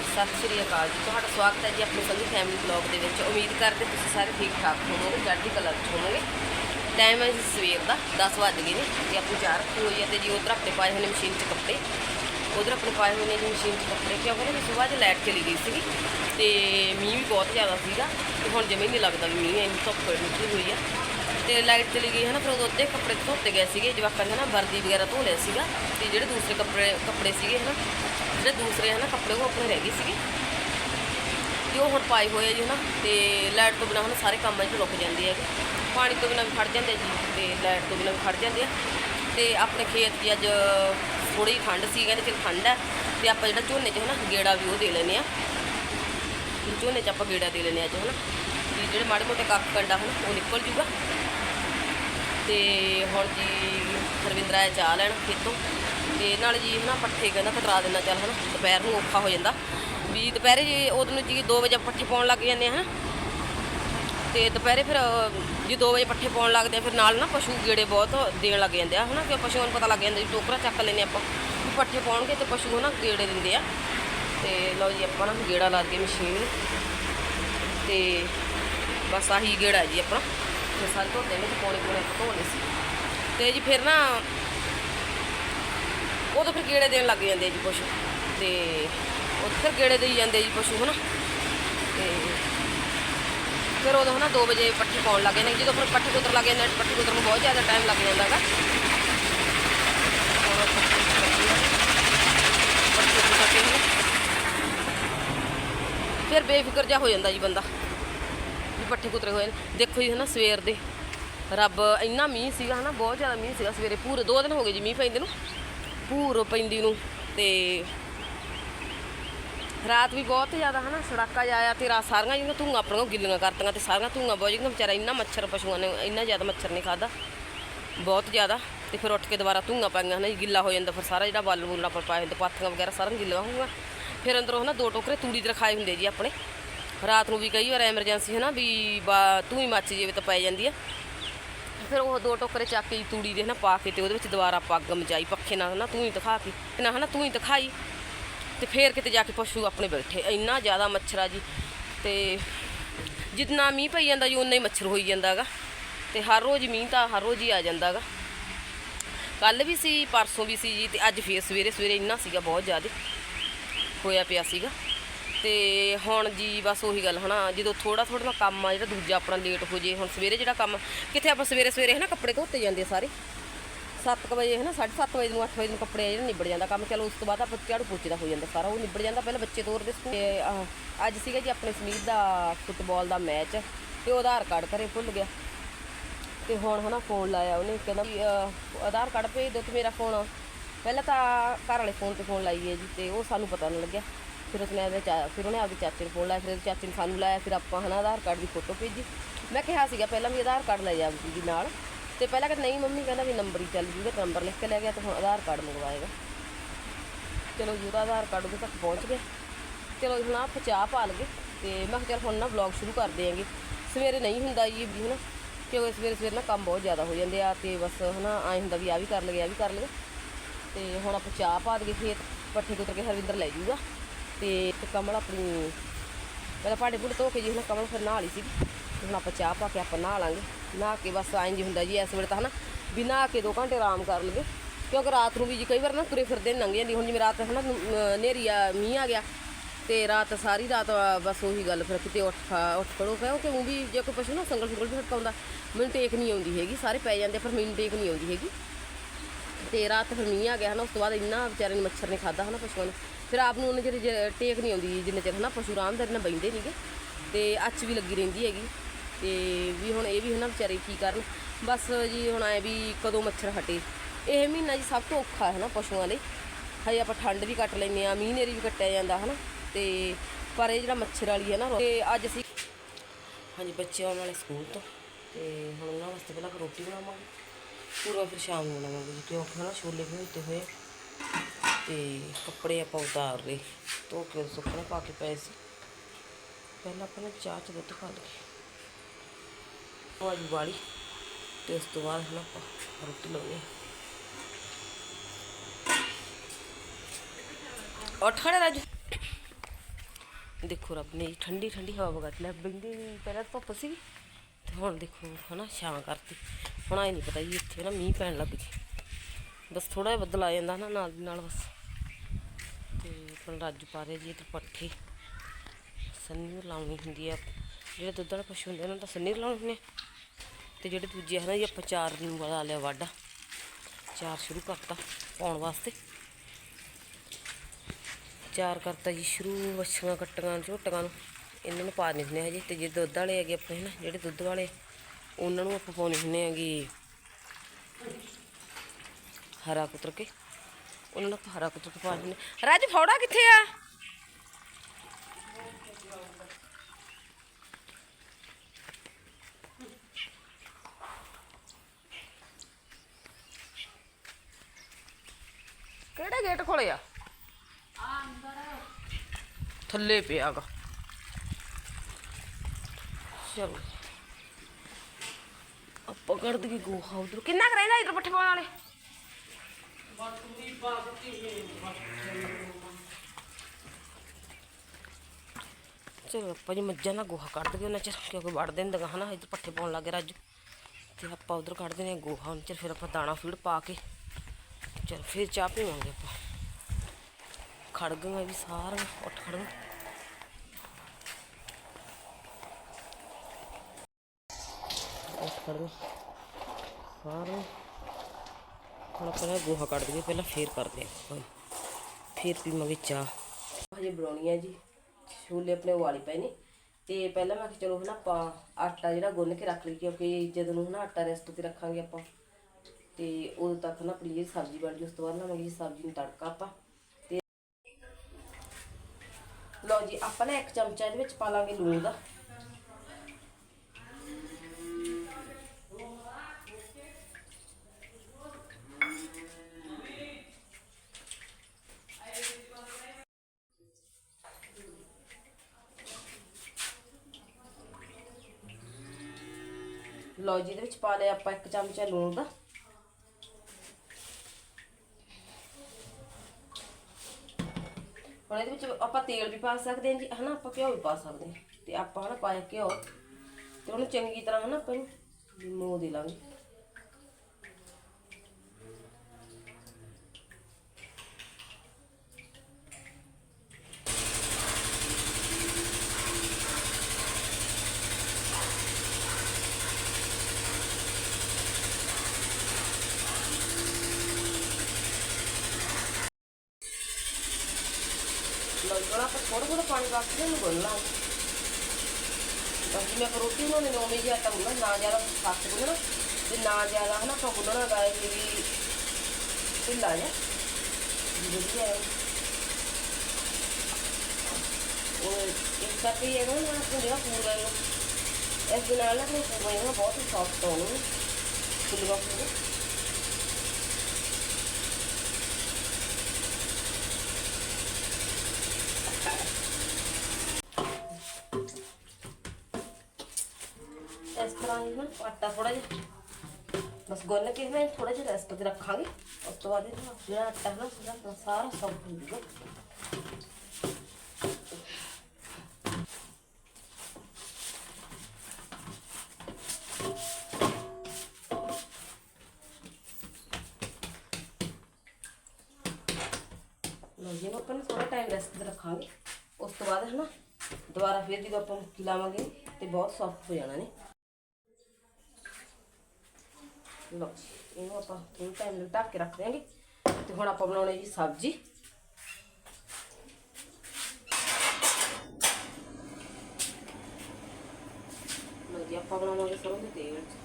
ਸਤਿ ਸ਼੍ਰੀ ਅਕਾਲ ਜੀ। ਤੁਹਾਡਾ ਸਵਾਗਤ ਹੈ ਜੀ ਆਪਣੇ ਸੰਧੂ ਫੈਮਿਲੀ ਬਲੌਗ ਦੇ ਵਿੱਚ। ਉਮੀਦ ਕਰਦੇ ਤੁਸੀਂ ਸਾਰੇ ਠੀਕ ਠਾਕ ਹੋਵੋਗੇ, ਚੜ੍ਹਦੀ ਕਲਾ ਵਿੱਚ ਹੋਵੋਗੇ। ਟਾਈਮ ਹੈ ਜੀ ਸਵੇਰ ਦਾ 10 ਵੱਜ ਗਏ ਨੇ ਤੇ ਆਪਣੀ ਚਾਹ ਰੱਖੀ ਹੋਈ ਹੈ ਤੇ ਜੀ ਉਧਰ ਆਪਣੇ ਪਾਏ ਹੋਏ ਨੇ ਮਸ਼ੀਨ 'ਚ ਕੱਪੜੇ। ਉਧਰ ਆਪਣੇ ਪਾਏ ਹੋਏ ਨੇ ਜੀ ਮਸ਼ੀਨ 'ਚ ਕੱਪੜੇ। ਕਿਉਂਕਿ ਨਾ ਸਵੇਰ 'ਚ ਲਾਈਟ ਚਲੀ ਗਈ ਸੀਗੀ ਤੇ ਮੀਂਹ ਵੀ ਬਹੁਤ ਜ਼ਿਆਦਾ ਸੀਗਾ ਤੇ ਹੁਣ ਜਿਵੇਂ ਨਹੀਂ ਲੱਗਦਾ ਵੀ ਮੀਂਹ, ਇੰਨੀ ਧੁੱਪ ਨਿਕਲੀ ਹੋਈ ਆ। ਤੇ ਲਾਈਟ ਚਲੀ ਗਈ ਹੈ ਨਾ ਫਿਰ ਉਦੋਂ ਅੱਧੇ ਕੱਪੜੇ ਧੋਤੇ ਗਏ ਸੀਗੇ, ਜਵਾਕਾਂ ਨੇ ਨਾ ਵਰਦੀ ਵਗੈਰਾ ਧੋ ਲਿਆ ਸੀਗਾ ਤੇ ਜਿਹੜੇ ਦੂਸਰੇ ਕੱਪੜੇ ਕੱਪੜੇ ਸੀਗੇ ਹੈ ਨਾ ਜਿਹੜੇ ਦੂਸਰੇ ਹਨਾ ਕੱਪੜੇ, ਉਹ ਆਪਣੇ ਰਹਿ ਗਏ ਸੀਗੇ। ਤੇ ਉਹ ਹੁਣ ਪਾਏ ਹੋਏ ਆ ਜੀ ਹਨਾ, ਤੇ ਲਾਈਟ ਤੋਂ ਬਿਨਾਂ ਹਨਾ ਸਾਰੇ ਕੰਮ ਜਿਹੜੇ ਰੁਕ ਜਾਂਦੇ ਹੈਗੇ। ਪਾਣੀ ਤੋਂ ਬਿਨਾਂ ਵੀ ਖੜ ਜਾਂਦੇ ਜੀ, ਤੇ ਲਾਈਟ ਤੋਂ ਬਿਨਾਂ ਵੀ ਖੜ ਜਾਂਦੇ ਆ। ਤੇ ਆਪਣੇ ਖੇਤ 'ਚ ਅੱਜ ਥੋੜੀ ਠੰਡ ਸੀ, ਕਹਿੰਦੇ ਚਲ ਠੰਡ ਹੈ ਤੇ ਆਪਾਂ ਜਿਹੜਾ ਝੋਨੇ 'ਚ ਹਨਾ, ਗੇੜਾ ਵੀ ਉਹ ਦੇ ਲੈਨੇ ਆ। ਝੋਨੇ 'ਚ ਆਪਾਂ ਗੇੜਾ ਦੇ ਲੈਨੇ ਅੱਜ ਹਨਾ। ਵੀ ਜਿਹੜੇ ਮਾੜੇ ਮੋਟੇ ਕੱਖ ਕੰਡਾ ਹਨਾ, ਉਹ ਨਿਕਲ ਜੂਗਾ। ਤੇ ਹੁਣ ਜੀ ਹਰਵਿੰਦਰ ਆਇਆ ਚਾਹ ਲੈਣ ਖੇਤੋਂ। ਤੇ ਨਾਲ ਜੀ ਹਨਾ ਪੱਠੇ ਕਹਿੰਦਾ ਕਟਰਾ ਦੇਣਾ ਚੱਲ ਹਨਾ, ਦੁਪਹਿਰ ਨੂੰ ਔਖਾ ਹੋ ਜਾਂਦਾ। ਵੀ ਦੁਪਹਿਰੇ ਜੀ ਉਦੋਂ ਨੂੰ ਜੀ 2 ਵਜੇ ਪੱਠੇ ਪਾਉਣ ਲੱਗ ਜਾਂਦੇ ਆ ਹਨਾ। ਤੇ ਦੁਪਹਿਰੇ ਫਿਰ ਜੀ 2 ਵਜੇ ਪੱਠੇ ਪਾਉਣ ਲੱਗਦੇ ਆ, ਫਿਰ ਨਾਲ ਨਾ ਪਸ਼ੂ ਗੇੜੇ ਬਹੁਤ ਦੇਣ ਲੱਗ ਜਾਂਦੇ ਆ ਹਨਾ। ਕਿ ਪਸ਼ੂਆਂ ਨੂੰ ਪਤਾ ਲੱਗ ਜਾਂਦਾ ਜੀ ਟੋਕਰਾ ਚੱਕ ਲੈਨੇ ਆਪਾਂ, ਵੀ ਪੱਠੇ ਪਾਉਣਗੇ ਤੇ ਪਸ਼ੂ ਹਨਾ ਗੇੜੇ ਦਿੰਦੇ ਆ। ਤੇ ਲਓ ਜੀ ਆਪਾਂ ਨਾ ਗੇੜਾ ਲਾ ਕੇ ਮਸ਼ੀਨ ਨੂੰ। ਤੇ ਬਸ ਆਹੀ ਗੇੜਾ ਜੀ ਆਪਣਾ। ਤੇ ਸਾਰੇ ਧੋਤੇ ਨੇ ਤੇ ਪੌਣੇ ਪੌਣੇ ਧੋਣੇ ਸੀ। ਤੇ ਜੀ ਫਿਰ ਨਾ ਉਦੋਂ ਫਿਰ ਗੇੜੇ ਦੇਣ ਲੱਗ ਜਾਂਦੇ ਜੀ ਪਸ਼ੂ ਤੇ ਉਹ ਫਿਰ ਗੇੜੇ ਦੇਈ ਜਾਂਦੇ ਜੀ ਪਸ਼ੂ, ਹਨਾ? ਤੇ ਫਿਰ ਉਦੋਂ ਹਨਾ 2 ਵਜੇ ਪੱਠੇ ਪਾਉਣ ਲੱਗੇ ਨੇ ਜਦੋਂ ਫਿਰ ਪੱਠੇ ਕੁਤਰ ਲੱਗੇ ਨੇ ਪੱਠੇ ਕੁਤਰ ਨੂੰ ਬਹੁਤ ਜ਼ਿਆਦਾ ਟਾਈਮ ਲੱਗ ਜਾਂਦਾ ਹੈਗਾ। ਹੋਰ ਪੱਠੇ ਫਿਰ ਬੇਫਿਕਰ ਜਿਹਾ ਹੋ ਜਾਂਦਾ ਜੀ ਬੰਦਾ। ਪੱਠੇ ਕੁਤਰੇ ਹੋਏ ਨੇ। ਦੇਖੋ ਜੀ, ਹਨਾ, ਸਵੇਰ ਦੇ। ਰੱਬ ਇੰਨਾ ਮੀਂਹ ਸੀਗਾ, ਹਨਾ, ਬਹੁਤ ਜ਼ਿਆਦਾ ਮੀਂਹ ਸੀਗਾ ਸਵੇਰੇ। ਪੂਰੇ ਦੋ ਦਿਨ ਹੋ ਗਏ ਜੀ ਮੀਂਹ ਪੈਂਦੇ ਨੂੰ। ਪੂਰ ਪੈਂਦੀ ਨੂੰ ਤੇ ਰਾਤ ਵੀ ਬਹੁਤ ਜ਼ਿਆਦਾ, ਹਨਾ, ਸੜਾਕਾ ਜਾਇਆ ਤੇ ਰਾਤ ਸਾਰੀਆਂ ਜਿਹੜੀਆਂ ਧੂਆਂ ਆਪਣੀਆਂ ਗਿੱਲੀਆਂ ਕਰਤੀਆਂ ਤੇ ਸਾਰੀਆਂ ਧੂਆਂ ਬਹੁਤ ਜਿਹੜੀਆਂ ਵਿਚਾਰਾ ਇੰਨਾ ਮੱਛਰ ਪਸ਼ੂਆਂ ਨੇ, ਇੰਨਾ ਜ਼ਿਆਦਾ ਮੱਛਰ ਨਹੀਂ ਖਾਦਾ। ਬਹੁਤ ਜ਼ਿਆਦਾ। ਤੇ ਫਿਰ ਉੱਠ ਕੇ ਦੁਬਾਰਾ ਧੂਆਂ ਪਾਈਆਂ ਹਨਾ, ਜੀ, ਗਿੱਲਾ ਹੋ ਜਾਂਦਾ। ਫਿਰ ਸਾਰਾ ਜਿਹੜਾ ਬਾਲੂ ਬੁੱਲ ਆਪਾਂ ਪਾਏ ਹੁੰਦੇ, ਪਾਥੀਆਂ ਵਗੈਰਾ ਸਾਰੀਆਂ ਗਿੱਲੀਆਂ ਹੋਊਗਾ ਫਿਰ ਅੰਦਰੋਂ, ਹਨਾ, ਦੋ ਟੋਕਰੇ ਤੂੜੀ ਦੇ ਰਖਾਏ ਹੁੰਦੇ ਜੀ ਆਪਣੇ। ਰਾਤ ਨੂੰ ਵੀ ਕਈ ਵਾਰ ਐਮਰਜੈਂਸੀ ਹੈ ਨਾ ਵੀ ਬਾ- ਤੂੰ ਹੀ ਮੱਚ ਜਾਵੇ ਤਾਂ ਪੈ ਜਾਂਦੀ ਆ। ਫਿਰ ਉਹ ਦੋ ਟੋਕਰੇ ਚੱਕ ਕੇ ਤੂੜੀ ਦੇ ਨਾ ਪਾ ਕੇ ਤੇ ਉਹਦੇ ਵਿੱਚ ਦੁਬਾਰਾ ਪੱਗ ਮਚਾਈ, ਪੱਖੇ ਨਾਲ ਨਾ ਤੂੰ ਹੀ ਦਿਖਾ ਕੇ, ਤੇ ਨਾ ਹਨਾ ਤੂੰ ਹੀ ਦਿਖਾਈ ਤੇ ਫੇਰ ਕਿਤੇ ਜਾ ਕੇ ਪਸ਼ੂ ਆਪਣੇ ਬੈਠੇ। ਇੰਨਾ ਜ਼ਿਆਦਾ ਮੱਛਰਾ ਜੀ ਤੇ ਜਿੰਨਾ ਮੀਂਹ ਪਈ ਜਾਂਦਾ ਜੀ ਉਨਾ ਹੀ ਮੱਛਰ ਹੋਈ ਜਾਂਦਾਗਾ ਤੇ ਹਰ ਰੋਜ਼ ਮੀਂਹ ਤਾਂ ਹਰ ਰੋਜ਼ ਹੀ ਆ ਜਾਂਦਾਗਾ ਕੱਲ ਵੀ ਸੀ, ਪਰਸੋਂ ਵੀ ਸੀ ਜੀ ਤੇ ਅੱਜ ਫੇਰ ਸਵੇਰੇ ਸਵੇਰੇ ਇੰਨਾ ਸੀਗਾ, ਬਹੁਤ ਜ਼ਿਆਦਾ ਹੋਇਆ ਪਿਆ ਸੀਗਾ। ਤੇ ਹੁਣ ਜੀ ਬਸ ਉਹੀ ਗੱਲ ਹਨਾ, ਜਦੋਂ ਥੋੜਾ ਥੋੜਾ ਨਾ ਕੰਮ ਆ, ਜਿਹੜਾ ਦੂਜਾ ਆਪਣਾ ਲੇਟ ਹੋ ਜੇ, ਹੁਣ ਸਵੇਰੇ ਜਿਹੜਾ ਕੰਮ, ਕਿੱਥੇ ਆਪਾਂ ਸਵੇਰੇ ਸਵੇਰੇ ਹਨਾ ਕੱਪੜੇ ਧੋਤੇ ਜਾਂਦੇ ਆ ਸਾਰੇ। 7 ਵਜੇ ਹਨਾ 7:30 ਵਜੇ ਨੂੰ 8 ਵਜੇ ਨੂੰ ਕੱਪੜੇ ਆ ਜਿਹੜੇ ਨਿਬੜ ਜਾਂਦਾ ਕੰਮ, ਚਲੋ ਉਸ ਤੋਂ ਬਾਅਦ ਆਪਾਂ ਝਾੜੂ ਪੋਚੇ ਦਾ ਹੋ ਜਾਂਦਾ ਸਾਰਾ, ਉਹ ਨਿਬੜ ਜਾਂਦਾ, ਪਹਿਲਾਂ ਬੱਚੇ ਤੋਰਦੇ ਸਕੂਲ। ਅੱਜ ਸੀਗਾ ਜੀ ਆਪਣੇ ਸਮੀਤ ਦਾ ਫੁੱਟਬਾਲ ਦਾ ਮੈਚ, ਤੇ ਉਹ ਆਧਾਰ ਕਾਰਡ ਘਰੇ ਭੁੱਲ ਗਿਆ। ਤੇ ਹੁਣ ਹਨਾ ਫੋਨ ਲਾਇਆ ਉਹਨੇ, ਕਹਿੰਦਾ ਵੀ ਆਧਾਰ ਕਾਰਡ ਭੇਜ ਦਿਓ ਤੇ ਮੇਰਾ ਫੋਨ। ਪਹਿਲਾਂ ਤਾਂ ਘਰ ਵਾਲੇ ਫੋਨ ਤੇ ਫੋਨ ਲਾਈਏ ਜੀ, ਤੇ ਉਹ ਸਾਨੂੰ ਪਤਾ ਨਹੀਂ ਲੱਗਿਆ। ਫਿਰ ਉਸਨੇ ਆਪਦੇ ਚਾ, ਫਿਰ ਉਹਨੇ ਆਪਦੇ ਚਾਚੇ ਨੂੰ ਫੋਨ ਲਾਇਆ, ਫਿਰ ਉਹਦੇ ਚਾਚੇ ਨੇ ਸਾਨੂੰ ਲਾਇਆ, ਫਿਰ ਆਪਾਂ ਹਨਾ ਆਧਾਰ ਕਾਰਡ ਦੀ ਫੋਟੋ ਭੇਜੀ। ਮੈਂ ਕਿਹਾ ਸੀਗਾ ਪਹਿਲਾਂ ਵੀ ਆਧਾਰ ਕਾਰਡ ਲੈ ਜਾ ਜੀ ਨਾਲ। ਤੇ ਪਹਿਲਾਂ ਕਹਿੰਦਾ, ਨਹੀਂ ਮੰਮੀ, ਕਹਿੰਦਾ ਵੀ ਨੰਬਰ ਹੀ ਚੱਲ ਜੂਗਾ ਨੰਬਰ ਲਿਖ ਕੇ ਲੈ ਗਿਆ ਤੇ ਹੁਣ ਆਧਾਰ ਕਾਰਡ ਮੰਗਵਾਏਗਾ। ਚਲੋ ਜੀ, ਉਹਦਾ ਆਧਾਰ ਕਾਰਡ ਉਹਦੇ ਤੱਕ ਪਹੁੰਚ ਗਿਆ। ਚਲੋ ਹੁਣ ਆਪਾਂ ਚਾਹ ਪਾ ਲਗੇ ਤੇ ਮੈਂ ਕਿਹਾ ਚੱਲ ਹੁਣ ਨਾ ਵਲੌਗ ਸ਼ੁਰੂ ਕਰ ਦਿਆਂਗੇ। ਸਵੇਰੇ ਨਹੀਂ ਹੁੰਦਾ ਜੀ ਵੀ ਹਨਾ, ਕਿਉਂਕਿ ਸਵੇਰੇ ਸਵੇਰੇ ਨਾ ਕੰਮ ਬਹੁਤ ਜ਼ਿਆਦਾ ਹੋ ਜਾਂਦੇ ਆ ਤੇ ਬਸ ਹਨਾ ਐ ਹੁੰਦਾ ਵੀ ਆ ਵੀ ਕਰ ਲਗੇ ਆ ਵੀ ਕਰ ਲਗੇ ਤੇ ਹੁਣ ਆਪਾਂ ਚਾਹ ਪਾ ਦਈਏ ਖੇਤ ਪੱਠੇ ਕੁੱਤਰ ਕੇ ਹਰਵਿੰਦਰ ਲੈ ਜੂਗਾ। ਤੇ ਤੇ ਕਮਲ ਆਪਣੀ, ਪਹਿਲਾਂ ਭਾਂਡੇ ਭੁੰਡੇ ਧੋ ਕੇ ਜੀ, ਹੁਣ ਕਮਲ ਫਿਰ ਨਹਾ ਲਈ ਸੀ ਤੇ ਹੁਣ ਆਪਾਂ ਚਾਹ ਪਾ ਕੇ ਆਪਾਂ ਨਹਾ ਲਾਂਗੇ। ਨਹਾ ਕੇ ਬਸ ਐਂ ਜੀ ਹੁੰਦਾ ਜੀ, ਇਸ ਵੇਲੇ ਤਾਂ ਹਨਾ, ਵੀ ਨਹਾ ਕੇ 2 ਘੰਟੇ ਆਰਾਮ ਕਰ ਲਗੇ ਕਿਉਂਕਿ ਰਾਤ ਨੂੰ ਵੀ ਜੀ ਕਈ ਵਾਰ ਨਾ ਤੁਰੇ ਫਿਰਦੇ ਲੰਘ ਜਾਂਦੀ ਹੁਣ ਜਿਵੇਂ ਰਾਤ ਹਨਾ ਨੇਰੀ ਆ, ਮੀਂਹ ਆ ਗਿਆ, ਤੇ ਰਾਤ ਸਾਰੀ ਰਾਤ ਬਸ ਉਹੀ ਗੱਲ ਫਿਰ ਕਿਤੇ ਉੱਠ ਖਾ- ਉੱਠ ਖੜੋ। ਕਿਉਂਕਿ ਉਹ ਵੀ ਜੇ ਕੋਈ ਪਸ਼ੂ ਨਾ ਸੰਗਲ ਸੰਗਲ ਵੀ ਹਟਕਾਉਂਦਾ ਮੈਨੂੰ ਟੇਕ ਨਹੀਂ ਆਉਂਦੀ ਹੈਗੀ, ਸਾਰੇ ਪੈ ਜਾਂਦੇ ਪਰ ਮੈਨੂੰ ਟੇਕ ਨਹੀਂ ਆਉਂਦੀ ਹੈਗੀ। ਤੇ ਰਾਤ ਫਿਰ ਮੀਂਹ ਆ ਗਿਆ ਹਨਾ, ਉਸ ਤੋਂ ਬਾਅਦ ਇੰਨਾ ਵਿਚਾਰੇ ਨੇ ਮੱਛਰ ਨੇ ਖਾਦਾ ਹਨਾ ਪਸ਼ੂਆਂ ਨੂੰ। ਫਿਰ ਆਪ ਨੂੰ ਉਹਨੇ ਜਿਹੜੇ ਟੇਕ ਨਹੀਂ ਆਉਂਦੀ ਜਿੰਨੇ ਚਿਰ ਹਨਾ, ਪਸ਼ੂ ਆਰਾਮਦਾਰੀ ਨਾਲ ਬੈਂਦੇ ਨਹੀਂਗੇ ਤੇ ਅੱਛ ਵੀ ਲੱਗੀ ਰਹਿੰਦੀ ਹੈਗੀ। ਤੇ ਵੀ ਹੁਣ ਇਹ ਵੀ ਹਨਾ ਵਿਚਾਰੇ ਕੀ ਕਰਨ। ਬਸ ਜੀ ਹੁਣ ਐ ਵੀ ਕਦੋਂ ਮੱਛਰ ਹਟੇ। ਇਹ ਮਹੀਨਾ ਜੀ ਸਭ ਤੋਂ ਔਖਾ ਹੈ ਨਾ ਪਸ਼ੂਆਂ ਲਈ। ਹਜੇ ਆਪਾਂ ਠੰਡ ਵੀ ਕੱਟ ਲੈਂਦੇ ਆ ਮੀਂਹ ਨੇਰੀ ਵੀ ਕੱਟਿਆ ਜਾਂਦਾ ਹਨਾ। ਤੇ ਪਰ ਇਹ ਜਿਹੜਾ ਮੱਛਰ ਵਾਲੀ ਹੈ ਨਾ ਤੇ ਅੱਜ ਅਸੀਂ ਹਾਂਜੀ, ਬੱਚੇ ਆਉਣ ਵਾਲੇ ਸਕੂਲ ਤੋਂ। ਤੇ ਹੁਣ ਉਹਨਾਂ ਵਾਸਤੇ ਪਹਿਲਾਂ ਰੋਟੀ ਬਣਾਵਾਂਗੇ। ਪੂਰਾ ਫਿਰ ਸ਼ਾਮ ਨੂੰ ਬਣਾਵਾਂਗੇ ਜੀ, ਕਿਉਂਕਿ ਹਨਾ ਛੋਲੇ ਭਿਉਂਤੇ ਹੋਏ। ਤੇ ਕੱਪੜੇ ਆਪਾਂ ਉਤਾਰ ਰਹੇ ਧੋ ਕੇ ਸੁੱਕਣੇ ਪਾ ਕੇ ਪਏ ਸੀ। ਪਹਿਲਾਂ ਆਪਾਂ ਨੇ ਚਾਹ ਚ ਦੁੱਧ ਪਾ ਲਈਏ। ਵਾਲੀ ਵਾਲੀ ਤੇ ਉਸ ਤੋਂ ਬਾਅਦ ਹੁਣ ਆਪਾਂ ਰੋਟੀ ਲਾਉਣੀ ਉੱਠ ਖੜੇ ਰਾਜੂ। ਦੇਖੋ ਰੱਬ ਨੇ ਠੰਡੀ ਠੰਡੀ ਹਵਾ ਵਗਾ ਲੈ, ਬਿੰਦੀ ਪਹਿਲਾਂ ਧੁੱਪ ਸੀ ਤੇ ਹੁਣ ਦੇਖੋ ਹਨਾ, ਛਾਂ ਕਰਤੀ। ਹੁਣ ਆਈ ਨਹੀਂ ਪਤਾ ਜੀ ਇੱਥੇ ਨਾ ਮੀਂਹ ਪੈਣ ਲੱਗ ਗਈ ਬਸ ਥੋੜਾ ਜਿਹਾ ਬੱਦਲ ਆ ਜਾਂਦਾ ਨਾ ਨਾਲ ਦੀ ਨਾਲ ਬਸ। ਤੇ ਆਪਣਾ ਰਾਜੂ ਪਾ ਰਹੇ ਜੀ ਤੇ ਪੱਠੇ ਸੰਨੀ ਲਾਉਣੀ ਹੁੰਦੀ ਆ। ਜਿਹੜੇ ਦੁੱਧ ਵਾਲੇ ਪਸ਼ੂ ਹੁੰਦੇ ਉਹਨਾਂ ਦਾ ਸੰਨੀ ਲਾਉਣੇ ਹੁੰਦੇ ਆ। ਤੇ ਜਿਹੜੇ ਦੂਜੇ ਹਨ ਜੀ, ਆਪਾਂ ਚਾਰ ਨੂੰ ਲਾ ਲਿਆ ਵਾਢਾ। ਚਾਰ ਸ਼ੁਰੂ ਕਰਤਾ ਪਾਉਣ ਵਾਸਤੇ। ਚਾਰ ਕਰਤਾ ਜੀ ਸ਼ੁਰੂ ਵੱਛੀਆਂ ਕੱਟੀਆਂ, ਝੋਟੀਆਂ ਨੂੰ। ਇਹਨਾਂ ਨੂੰ ਪਾ ਦਿੰਦੇ ਹਜੇ। ਤੇ ਜੇ ਦੁੱਧ ਵਾਲੇ ਹੈਗੇ ਆਪਣੇ ਨਾ, ਜਿਹੜੇ ਦੁੱਧ ਵਾਲੇ, ਉਹਨਾਂ ਨੂੰ ਆਪਾਂ ਪਾਉਣੇ ਹੁੰਦੇ ਹੈਗੇ। ਹਰਾ ਕੁਤਰ ਕੇ ਉਹਨਾਂ ਨੂੰ ਆਪਾਂ ਹਰਾ ਕੁਤਰ ਕੇ ਪਾ ਦਿੰਦੇ ਰਾਜ ਫੌੜਾ ਕਿੱਥੇ ਆ ਕਿਹੜੇ ਗੇਟ ਖੋਲੇ ਆ ਥੱਲੇ ਪਿਆਗਾ ਚਲੋ ਆਪਾਂ ਕਰ ਦਈਏ ਗੋਹਾ ਉਧਰ ਕਿੰਨਾ ਕੁ ਰਹਿੰਦਾ ਇਧਰ ਪੱਠੇ ਪਾਉਣ ਵਾਲੇ ਚਲੋ ਆਪਾਂ ਜੀ ਮੱਝਾਂ ਦਾ ਗੋਹਾ ਕੱਢ ਦਈਏ ਉਹਨਾਂ ਚਿਰ ਕਿਉਂਕਿ ਵੜ ਦਿੰਦੀਆਂ ਹਨਾ ਇੱਧਰ ਪੱਠੇ ਪਾਉਣ ਲੱਗੇ ਰਾਜੂ। ਤੇ ਆਪਾਂ ਉਧਰ ਕੱਢਦੇ ਨੇ ਗੋਹਾ, ਉਹਨਾਂ ਚਿਰ ਫਿਰ ਆਪਾਂ ਦਾਣਾ ਫੀਡ ਪਾ ਕੇ, ਚਲ ਫਿਰ ਚਾਹ ਪੀਵਾਂਗੇ ਆਪਾਂ। ਖੜ ਗਈਆਂ ਵੀ ਸਾਰੀਆਂ, ਉੱਠ ਖੜੀਆਂ ਉੱਠ ਖੜੀਆਂ ਸਾਰੀਆਂ। ਹੁਣ ਆਪਾਂ ਨਾ ਗੋਹਾ ਕੱਢ ਦਈਏ, ਪਹਿਲਾਂ ਫੇਰ ਕਰਦੇ ਆਪਾਂ। ਫੇਰ ਪੀਵਾਂਗੇ ਚਾਹ। ਹਜੇ ਬਣਾਉਣੀ ਹੈ ਜੀ। ਛੋਲੇ ਆਪਣੇ ਉਵਾਲੇ ਪਏ ਨੇ। ਤੇ ਪਹਿਲਾਂ ਮੈਂ ਕਿਹਾ ਚਲੋ ਹਨਾ ਆਪਾਂ ਆਟਾ ਜਿਹੜਾ ਗੁੰਨ ਕੇ ਰੱਖ ਲਈ, ਕਿਉਂਕਿ ਜਦੋਂ ਨੂੰ ਹਨਾ ਆਟਾ ਰੈਸਟ ਤੇ ਰੱਖਾਂਗੇ ਆਪਾਂ। ਤੇ ਉਦੋਂ ਤੱਕ ਨਾ ਪਲੀਜ਼ ਸਬਜ਼ੀ ਬਣ ਜੀ ਉਸ ਤੋਂ ਬਾਅਦ ਨਾ ਮੈਂ ਸਬਜ਼ੀ ਨੂੰ ਤੜਕਾ ਆਪਾਂ। ਤੇ ਲਓ ਜੀ, ਆਪਾਂ ਨਾ ਇੱਕ ਚਮਚਾ ਇਹਦੇ ਵਿੱਚ ਪਾ ਲਾਂਗੇ ਲੂਣ ਦਾ। ਲਓ ਜੀ, ਇਹਦੇ ਵਿੱਚ ਪਾ ਲਿਆ ਆਪਾਂ ਇੱਕ ਚਮਚਾ ਲੂਣ ਦਾ ਹੁਣ ਇਹਦੇ ਵਿੱਚ ਆਪਾਂ ਤੇਲ ਵੀ ਪਾ ਸਕਦੇ ਹਾਂ ਜੀ, ਹਨਾ, ਆਪਾਂ ਘਿਓ ਵੀ ਪਾ ਸਕਦੇ ਹਾਂ। ਤੇ ਆਪਾਂ ਹਨਾ, ਪਾਇਆ ਘਿਓ, ਤੇ ਉਹਨੂੰ ਚੰਗੀ ਤਰ੍ਹਾਂ ਹਨਾ ਆਪਾਂ ਨੂੰ ਮੋ ਦੇ ਲਾਂਗੇ। ਲੱਗਣਾ ਆਪਾਂ ਥੋੜਾ ਥੋੜਾ ਪਾਣੀ ਪਾ ਕੇ ਇਹਨੂੰ ਗੁੰਨ ਲਾਂਗੇ ਰੋਟੀ ਬਣਾਉਂਦੇ ਨੇ ਜਿਹਾ ਆਟਾ ਗੁੰਨਣਾ ਨਾ ਜ਼ਿਆਦਾ ਸਖਤ ਗੁੰਨਣਾ ਤੇ ਨਾ ਜ਼ਿਆਦਾ ਹਨਾ ਆਪਾਂ ਗੁੰਨਣਾ ਗਾ ਇਹ ਵੀ ਢਿੱਲਾ ਜਿਹਾ ਵਧੀਆ ਹੈ ਉਹ ਇਸ ਕਰਕੇ ਇਹ ਨਾ ਆਪਣਾ ਜਿਹੜਾ ਪੂਰਾ ਹੈ ਇਸ ਦੇ ਨਾਲ ਨਾ ਆਪਣੇ ਪੂਰਾ ਬਹੁਤ ਹੀ ਸੌਫਟ ਹੋਣਗੇ ਫੁੱਲਵਾ ਪੂਰਾ। ਇਸ ਤਰ੍ਹਾਂ ਹੀ ਨਾ ਆਟਾ ਥੋੜਾ ਜਿਹਾ ਬਸ ਗੁੰਨ ਕੇ ਨਾ ਥੋੜਾ ਜਿਹਾ ਰੈਸਟ ਤੇ ਰੱਖਾਂਗੇ ਉਸ ਤੋਂ ਬਾਅਦ ਇਹਦਾ ਜਿਹੜਾ ਆਟਾ ਹੈ ਨਾ ਉਹਦਾ ਸਾਰਾ ਸੌਫਟ ਹੋ ਜਾਊਗਾ ਲਓ ਜੀ ਆਪਾਂ ਨੂੰ ਥੋੜਾ ਟਾਈਮ ਰੈਸਟ ਤੇ ਰੱਖਾਂਗੇ ਉਸ ਤੋਂ ਬਾਅਦ ਹਨਾ ਦੁਬਾਰਾ ਫਿਰ ਜਦੋਂ ਆਪਾਂ ਮੁੱਕੀ ਲਾਵਾਂਗੇ ਤੇ ਬਹੁਤ ਸੌਫਟ ਹੋ ਜਾਣਾ ਨੇ ਲਓ ਇਹਨੂੰ ਆਪਾਂ ਥੋੜਾ ਟਾਈਮ ਲਈ ਢੱਕ ਕੇ ਰੱਖ ਦਿਆਂਗੇ ਤੇ ਹੁਣ ਆਪਾਂ ਬਣਾਉਣੇ ਜੀ ਸਬਜ਼ੀ। ਲਓ ਜੀ, ਆਪਾਂ ਬਣਾਉਣਾ ਸਰੋਂ ਦੇ ਤੇਲ। 'ਚ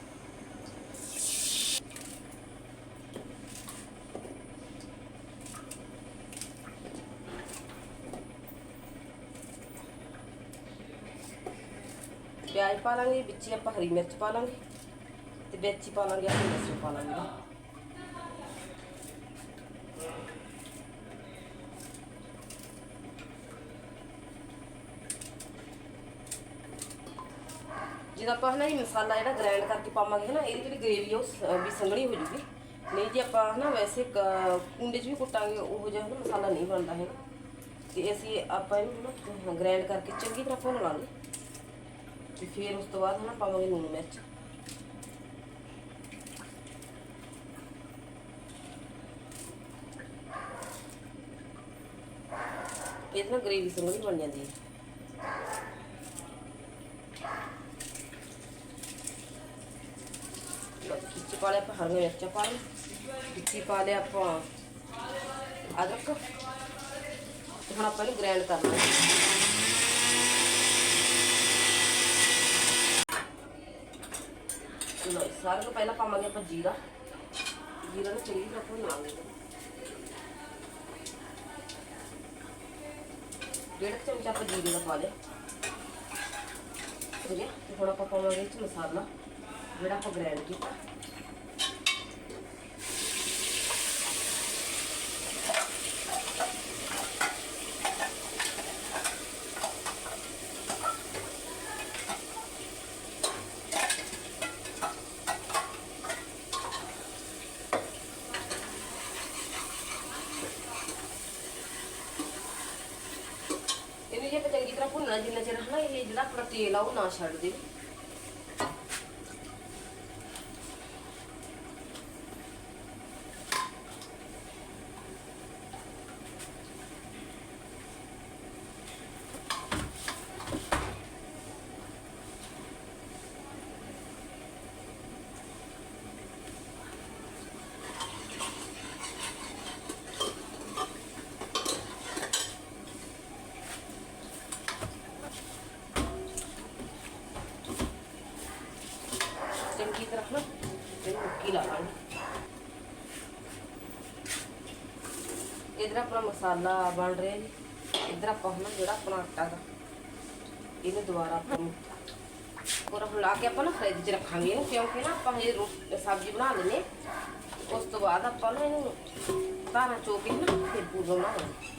ਪਿਆਜ਼ ਪਾ ਲਾਂਗੇ, ਵਿੱਚ ਹੀ ਆਪਾਂ ਹਰੀ ਮਿਰਚ ਪਾ ਲਾਂਗੇ। ਤੇ ਵਿੱਚ ਹੀ ਪਾ ਲਾਂਗੇ ਆਪਾਂ ਲਸਣ ਪਾ ਲਾਂਗੇ ਜਦੋਂ ਆਪਾਂ ਹਨਾ ਇਹ ਮਸਾਲਾ ਜਿਹੜਾ ਗ੍ਰਾਈਂਡ ਕਰਕੇ ਪਾਵਾਂਗੇ ਹਨਾ ਇਹਦੀ ਜਿਹੜੀ ਗ੍ਰੇਵੀ ਆ ਉਹ ਸ- ਵੀ ਸੰਘਣੀ ਹੋ ਜੂਗੀ ਨਹੀਂ ਜੇ ਆਪਾਂ ਹਨਾ ਵੈਸੇ ਕ- ਕੁੰਡੇ 'ਚ ਵੀ ਕੁੱਟਾਂਗੇ ਉਹੋ ਜਿਹਾ ਹਨਾ ਮਸਾਲਾ ਨਹੀਂ ਬਣਦਾ ਹੈਗਾ ਤੇ ਅਸੀਂ ਆਪਾਂ ਇਹਨੂੰ ਨਾ ਗ੍ਰਾਈਂਡ ਕਰਕੇ ਚੰਗੀ ਤਰ੍ਹਾਂ ਭੁੰਨ ਲਾਂਗੇ ਤੇ ਫਿਰ ਉਸ ਤੋਂ ਬਾਅਦ ਹਨਾ ਪਾਵਾਂਗੇ ਲੂਣ ਮਿਰਚ ਇਹਦੇ ਨਾਲ ਗ੍ਰੇਵੀ ਸੋਹਣੀ ਬਣ ਜਾਂਦੀ ਹੈ। ਖਿੱਚ ਪਾ ਲਿਆ ਆਪਾਂ ਹਰੀਆਂ ਮਿਰਚਾਂ ਪਾ ਲਈ ਖਿੱਚੀ ਪਾ ਲਿਆ ਆਪਾਂ, ਅਦਰਕ। ਤੇ ਹੁਣ ਆਪਾਂ ਇਹਨੂੰ ਗ੍ਰਾਈਂਡ ਕਰਨਾ ਹੈ। ਲੋ ਸਾਰਿਆਂ ਤੋਂ ਪਹਿਲਾਂ ਪਾਵਾਂਗੇ ਆਪਾਂ ਜੀਰਾ। ਜੀਰਾ ਨੂੰ ਚੰਗੀ ਤਰ੍ਹਾਂ ਭੁੰਨ ਲਾਂਗੇ ਡੇਢ ਕੁ ਚਮਚਾ ਆਪਾਂ ਜੀਰੇ ਦਾ ਪਾ ਲਿਆ। ਠੀਕ ਹੈ? ਤੇ ਹੁਣ ਆਪਾਂ ਪਾਵਾਂਗੇ ਇਹ ਮਸਾਲਾ, ਜਿਹੜਾ ਆਪਾਂ ਗ੍ਰਾਈਂਡ ਕੀਤਾ ਇਹਨੂੰ ਜੇ ਆਪਾਂ ਚੰਗੀ ਤਰ੍ਹਾਂ ਭੁੰਨਣਾ ਜਿੰਨਾ ਚਿਰ ਹਨਾ ਇਹ ਜਿਹੜਾ ਆਪਣਾ ਤੇਲ ਆ ਉਹ ਨਾ ਛੱਡ ਦੇ ਚੰਗੀ ਤਰ੍ਹਾਂ ਨਾ ਇਹਨੂੰ ਮੁੱਕੀ ਲਾ ਲਾਂਗੇ ਇਧਰ ਆਪਣਾ ਮਸਾਲਾ ਬਣ ਰਿਹਾ ਜੀ। ਇਧਰ ਆਪਾਂ ਹੁਣ ਜਿਹੜਾ ਆਪਣਾ ਆਟਾ ਦਾ, ਇਹਨੂੰ ਦੁਬਾਰਾ ਆਪਾਂ ਨੂੰ ਪੂਰਾ ਹਿਲਾ ਕੇ ਆਪਾਂ ਨਾ ਫ੍ਰਿਜ 'ਚ ਰੱਖਾਂਗੇ ਇਹਨੂੰ, ਕਿਉਂਕਿ ਨਾ ਆਪਾਂ ਇਹ ਸਬਜ਼ੀ ਬਣਾ ਲੈਨੇ ਉਸ ਤੋਂ ਬਾਅਦ ਆਪਾਂ ਨਾ ਇਹਨੂੰ ਧਾਰਾਂ ਚੋ ਕੇ ਨਾ ਫਿਰ ਪੂਰਾ ਬਣਾਵਾਂਗੇ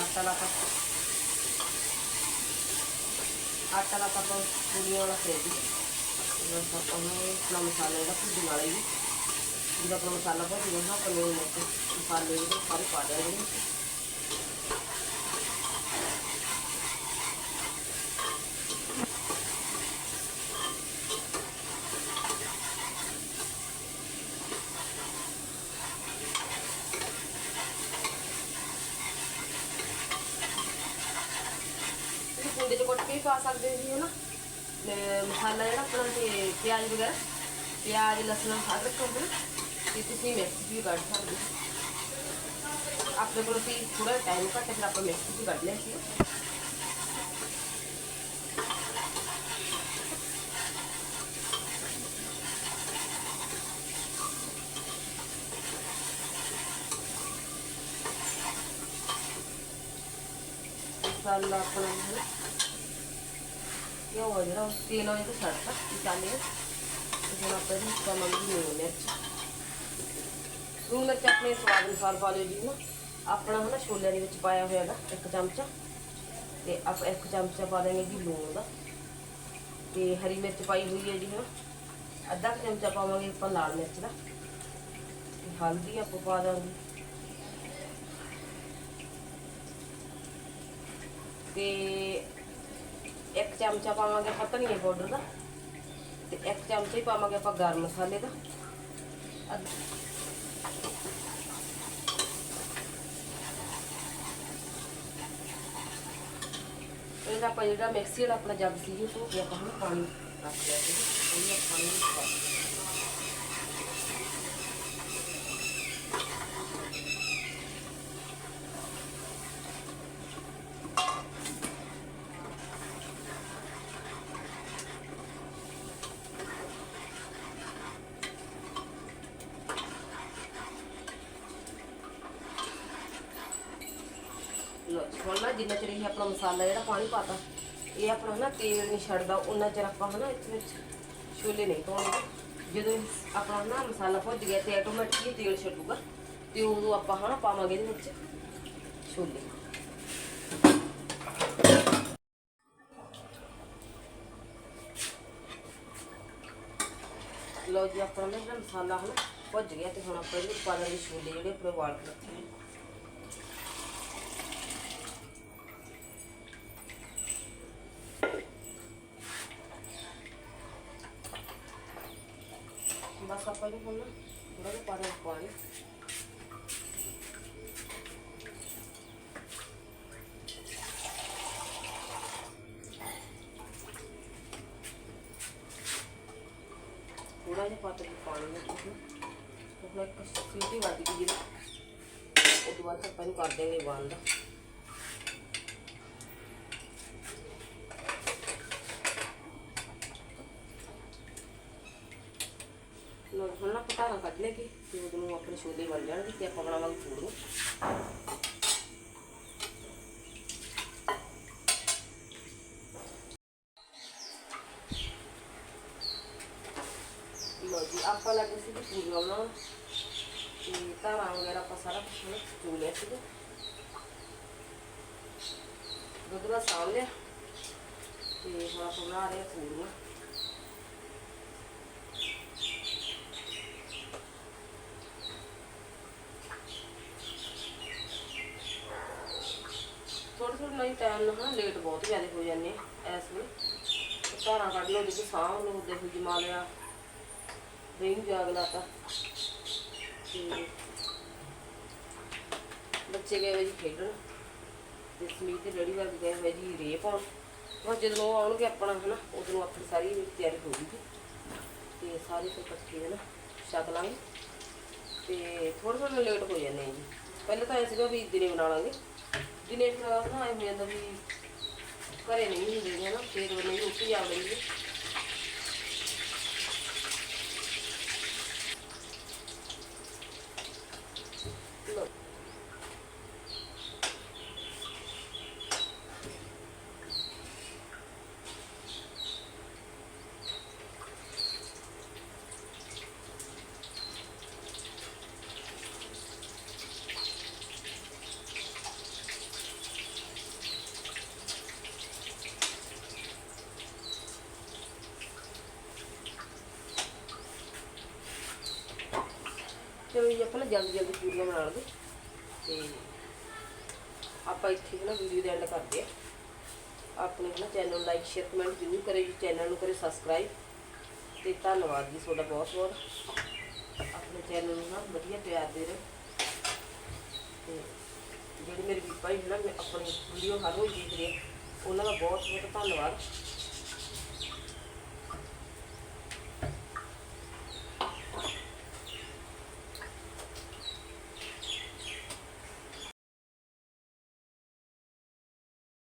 ਆਟਾ ਲਾ ਤਾ ਆਟਾ ਲਾ ਤਾ ਆਪਾਂ ਪੂਰੀਆਂ ਵਾਲਾ ਫ੍ਰਿਜ ਬਸ ਆਪਾਂ ਨੂੰ ਆਪਣਾ ਮਸਾਲਾ ਜਿਹੜਾ ਭੁੱਜਣ ਵਾਲਾ ਹੀ ਜਿਹੜਾ ਆਪਣਾ ਮਸਾਲਾ ਭੁੱਜ ਗਿਆ ਨਾ ਆਪਾਂ ਨੂੰ ਮਸਾਲੇ ਜਿਹੜੇ ਸਾਰੇ ਪਾ ਦੇਣਗੇ ਤੁਸੀਂ ਕੁੰਡੇ 'ਚ ਕੁੱਟ ਕੇ ਵੀ ਪਾ ਸਕਦੇ ਹੋ ਜੀ ਹਨਾ ਤੇ ਮਸਾਲਾ ਜਿਹੜਾ ਆਪਣਾ ਤੇ ਪਿਆਜ਼ ਵਗੈਰਾ ਪਿਆਜ਼ ਲਸਣ ਅਦਰਕ ਹੁੰਦਾ ਤੇ ਤੁਸੀਂ ਮਿਕਸ ਵੀ ਕੱਢ ਸਕਦੇ ਹੋ ਆਪਣੇ ਕੋਲ ਸੀ ਥੋੜਾ ਟਾਈਮ ਘੱਟ ਫਿਰ ਆਪਾਂ ਮਿਕਸ ਵੀ ਕੱਢ ਲਿਆ ਸੀ ਮਸਾਲਾ ਆਪਣਾ ਹੈ ਇਹ ਹੋ ਜਿਹੜਾ ਤੇਲ ਹੋ ਜਿਹੜਾ ਛੱਡਤਾ ਚਾਲੇ ਮਿਰਚ ਲੂਣ ਮਿਰਚ ਆਪਣੇ ਸਵਾਦ ਅਨੁਸਾਰ ਪਾ ਲਿਓ ਜੀ ਨਾ। ਆਪਣਾ ਹਨਾ ਛੋਲਿਆਂ ਦੇ ਵਿੱਚ ਪਾਇਆ ਹੋਇਆ ਹੈਗਾ, ਇੱਕ ਚਮਚਾ। ਤੇ ਆਪਾਂ ਇੱਕ ਚਮਚਾ ਪਾ ਦੇਵਾਂਗੇ ਜੀ ਲੂਣ ਦਾ। ਤੇ ਹਰੀ ਮਿਰਚ ਪਾਈ ਹੋਈ ਹੈ ਜੀ ਹਨਾ। ਅੱਧਾ ਚਮਚਾ ਪਾਵਾਂਗੇ ਆਪਾਂ ਲਾਲ ਮਿਰਚ ਦਾ। ਹਲਦੀ ਆਪਾਂ ਪਾ ਦਾਂਗੇ। ਤੇ ਇੱਕ ਚਮਚਾ ਪਾਵਾਂਗੇ ਆਪਾਂ ਧਨੀਆ ਪਾਊਡਰ ਦਾ। ਤੇ ਇੱਕ ਚਮਚਾ ਹੀ ਪਾਵਾਂਗੇ ਆਪਾਂ ਗਰਮ ਮਸਾਲੇ ਦਾ। ਇਹਦਾ ਆਪਾਂ ਜਿਹੜਾ ਮਿਕਸੀ ਵਾਲਾ ਆਪਣਾ ਜੱਗ ਸੀ, ਉਹ ਧੋ ਕੇ ਆਪਾਂ ਹੁਣ ਪਾਣੀ ਰੱਖ ਲਿਆ ਸੀ। ਉਹ ਪਾਣੀ ਪਾ ਤੇਲ ਨਹੀਂ ਛੱਡਦਾ ਉਹਨਾਂ ਚਿਰ ਆਪਾਂ ਹਨਾ ਇਸ ਵਿੱਚ ਛੋਲੇ ਨਹੀਂ ਪਾਉਣੇ ਜਦੋਂ ਆਪਣਾ ਨਾ ਮਸਾਲਾ ਭੁੱਜ ਗਿਆ ਤੇ ਆਟੋਮੈਟਿਕਲੀ ਤੇਲ ਛੱਡੂਗਾ, ਤੇ ਉਦੋਂ ਆਪਾਂ ਹਨਾ ਪਾਵਾਂਗੇ ਇਹਦੇ ਵਿੱਚ ਛੋਲੇ। ਲੋ ਜੀ, ਆਪਣਾ ਨਾ ਮਸਾਲਾ ਹਨਾ ਭੁੱਜ ਗਿਆ ਤੇ ਹੁਣ ਆਪਾਂ ਇਹਨੂੰ ਪਾ ਦਾਂਗੇ ਛੋਲੇ ਜਿਹੜੇ ਆਪਣੇ ਵਾਲ ਰੱਖੇ ਹੁਣ ਇੱਕ ਸੀਟੀ ਵੱਜ ਗਈ ਜਿਹਨੂੰ ਉਹ ਤੋਂ ਬਾਅਦ ਆਪਾਂ ਇਹਨੂੰ ਕਰ ਦੇਂਗੇ ਬੰਦ ਲੋ ਹੁਣ ਨਾ ਪਟਾਰਾ ਕੱਢ ਲੈ ਕੇ ਤੇ ਉਹਨੂੰ ਆਪਣੇ ਛੋਲੇ ਬਣ ਜਾਣਗੇ ਤੇ ਆਪਾਂ ਬਣਾਵਾਂਗੇ ਪੂੜੀਆਂ ਲੋ ਜੀ ਆਪਾਂ ਲੱਗੇ ਸੀ ਪੂਰੀਆਂ ਬਣਾਉਣ ਤੇ ਧਾਰਾਂ ਵਗੈਰਾ ਆਪਾਂ ਸਾਰਾ ਕੁਝ ਚੂ ਲਿਆ ਸੀ ਦੁੱਧ ਦਾ ਸਾਂਭ ਲਿਆ ਤੇ ਹੁਣ ਆਪਾਂ ਬਣਾ ਰਹੇ ਪੂਰੀਆਂ ਥੋੜਾ ਥੋੜਾ ਨਹੀਂ ਟਾਈਮ ਨਾਲ ਨਾ ਲੇਟ ਬਹੁਤ ਜ਼ਿਆਦਾ ਹੋ ਜਾਂਦੇ ਆ ਇਸ ਵੇਲੇ ਤੇ ਧਾਰਾਂ ਕੱਢ ਲਓ ਜਿੱਥੇ ਸਾਂਭ ਨੂੰ ਦੇਖੋ ਜਮਾ ਲਿਆ ਦਹੀਂ ਜਾਗ ਲਾਤਾ ਤੇ ਬੱਚੇ ਗਏ ਹੋਏ ਜੀ ਖੇਡਣ। ਤੇ ਸਮੀਤ ਤੇ ਲੜੀ ਵਰਗ ਗਏ ਹੋਏ ਜੀ ਰੇ ਪਾਉਣ। ਬਸ ਜਦੋਂ ਉਹ ਆਉਣਗੇ ਆਪਣਾ, ਹਨਾ, ਉਦੋਂ ਆਪਣੀ ਸਾਰੀ ਤਿਆਰੀ ਹੋ ਗਈ ਤੇ ਸਾਰੇ ਫਿਰ ਇਕੱਠੇ, ਹਨਾ, ਛਕ ਲਾਂਗੇ। ਤੇ ਥੋੜਾ ਥੋੜਾ ਲੇਟ ਹੋ ਜਾਂਦੇ ਆ ਜੀ। ਪਹਿਲਾਂ ਤਾਂ ਐ ਸੀਗਾ ਵੀ ਦਿਨੇ ਬਣਾ ਲਾਂਗੇ। ਦਿਨੇ ਫਿਰ ਨਾ ਐ ਹੋ ਜਾਂਦਾ ਵੀ ਘਰੇ ਨਹੀਂ ਹੁੰਦੇ ਨੇ ਨਾ ਫੇਰ ਉਹ ਨਹੀਂ ਉੱਠ ਜਾ ਲੈਂਦੇ ਲਓ ਚਲੋ ਜੀ ਆਪਾਂ ਨਾ ਜਲਦੀ ਜਲਦੀ ਪੂਰੀਆਂ ਬਣਾ ਲਵਾਂਗੇ ਤੇ ਆਪਾਂ ਇੱਥੇ ਨਾ ਵੀਡੀਓ ਦੇ ਐਂਡ ਕਰਦੇ ਆ। ਆਪਣੇ ਨਾ ਚੈਨਲ ਨੂੰ ਲਾਈਕ ਸ਼ੇਅਰ ਕਮੈਂਟ ਜ਼ਰੂਰ ਕਰਿਓ ਜੀ। ਚੈਨਲ ਨੂੰ ਕਰੇ ਸਬਸਕ੍ਰਾਈਬ ਤੇ ਧੰਨਵਾਦ ਜੀ ਤੁਹਾਡਾ ਬਹੁਤ ਬਹੁਤ। ਆਪਣੇ ਚੈਨਲ ਨੂੰ ਨਾ ਵਧੀਆ ਪਿਆਰ ਦੇ ਰਹੇ। ਤੇ ਜਿਹੜੇ ਮੇਰੇ ਵੀ ਭਾਈ ਨਾ ਮੈਂ ਆਪਣੀ ਵੀਡੀਓ ਹਰ ਰੋਜ਼ ਦੇਖਦੇ ਆ, ਉਹਨਾਂ ਦਾ ਬਹੁਤ ਬਹੁਤ ਧੰਨਵਾਦ।